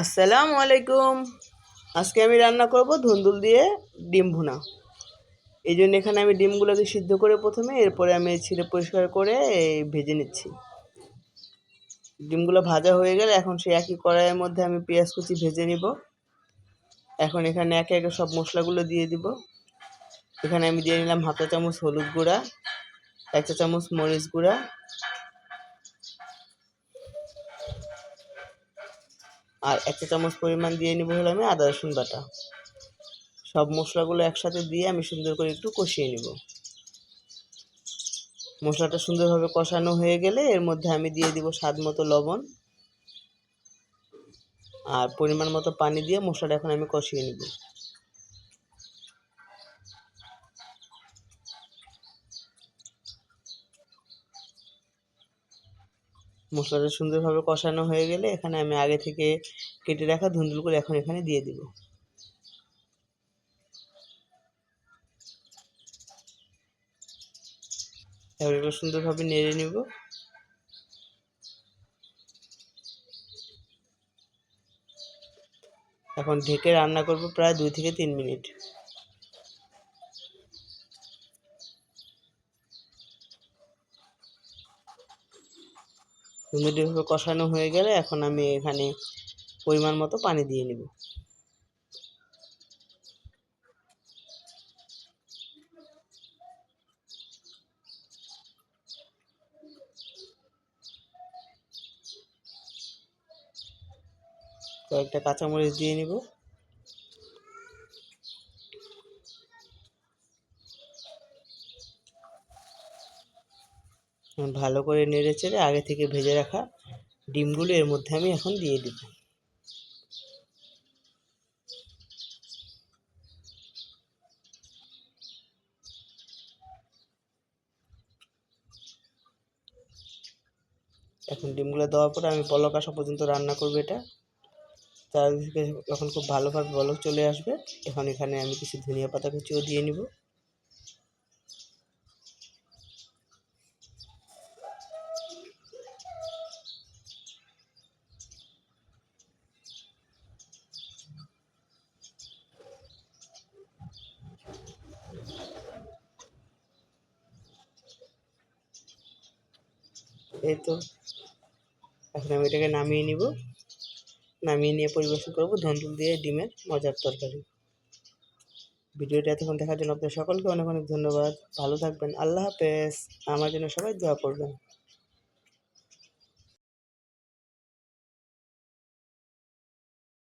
আসসালামু আলাইকুম। আজকে আমি রান্না করব ধুন্দুল দিয়ে ডিম ভুনা। এই জন্য এখানে আমি ডিমগুলোকে সিদ্ধ করে প্রথমে, এরপরে আমি ছিঁড়ে পরিষ্কার করে ভেজে নিচ্ছি। ডিমগুলো ভাজা হয়ে গেলে এখন সেই একই কড়াইয়ের মধ্যে আমি পেঁয়াজ কুচি ভেজে নিব। এখন এখানে একে একে সব মশলাগুলো দিয়ে দিব। এখানে আমি দিয়ে নিলাম চা চামচ হলুদ গুঁড়া, এক চা চামচ মরিচ গুঁড়া আর এক চামচ পরিমাণ দিয়ে নেব হলো আমি আদা রসুন বাটা। সব মশলাগুলো একসাথে দিয়ে আমি সুন্দর করে একটু কষিয়ে নেব। মশলাটা সুন্দরভাবে কষানো হয়ে গেলে এর মধ্যে আমি দিয়ে দিব স্বাদ মতো লবণ। আর পরিমাণ মতো পানি দিয়ে মশলাটা এখন আমি কষিয়ে নিব। মশলাটা সুন্দরভাবে কষানো হয়ে গেলে এখানে আমি আগে থেকে কেটে রাখা ধুন্দুলগুলো এখন এখানে দিয়ে দিব। এবার সুন্দরভাবে নেড়ে নিব। এখন ঢেকে রান্না করব প্রায় দুই থেকে তিন মিনিট। সুন্দরভাবে কষানো হয়ে গেলে এখন আমি এখানে পরিমাণ মতো পানি দিয়ে নেব। কয়েকটা কাঁচামরিচ দিয়ে নিব। ভালো করে নেড়ে চেড়ে আগে থেকে ভেজে রাখা ডিমগুলো এর মধ্যে আমি এখন দিয়ে দিব। এখন ডিমগুলো দেওয়ার পরে আমি পলক আসা পর্যন্ত রান্না করব এটা। চারিদিকে যখন খুব ভালোভাবে বলক চলে আসবে, এখন এখানে আমি কিছু ধনিয়া পাতা কুচিও দিয়ে নিব। এই তো। এখন আমি এটাকে নামিয়ে নিব। নামিয়ে নিয়ে পরিবেশন করব ধন্দুল দিয়ে ডিমের মজার তরকারি। ভিডিওটা এতক্ষণ দেখার জন্য আপনাদের সকলকে অনেক অনেক ধন্যবাদ। ভালো থাকবেন। আল্লাহ হাফেজ। আমার জন্য সবাই দোয়া করবেন।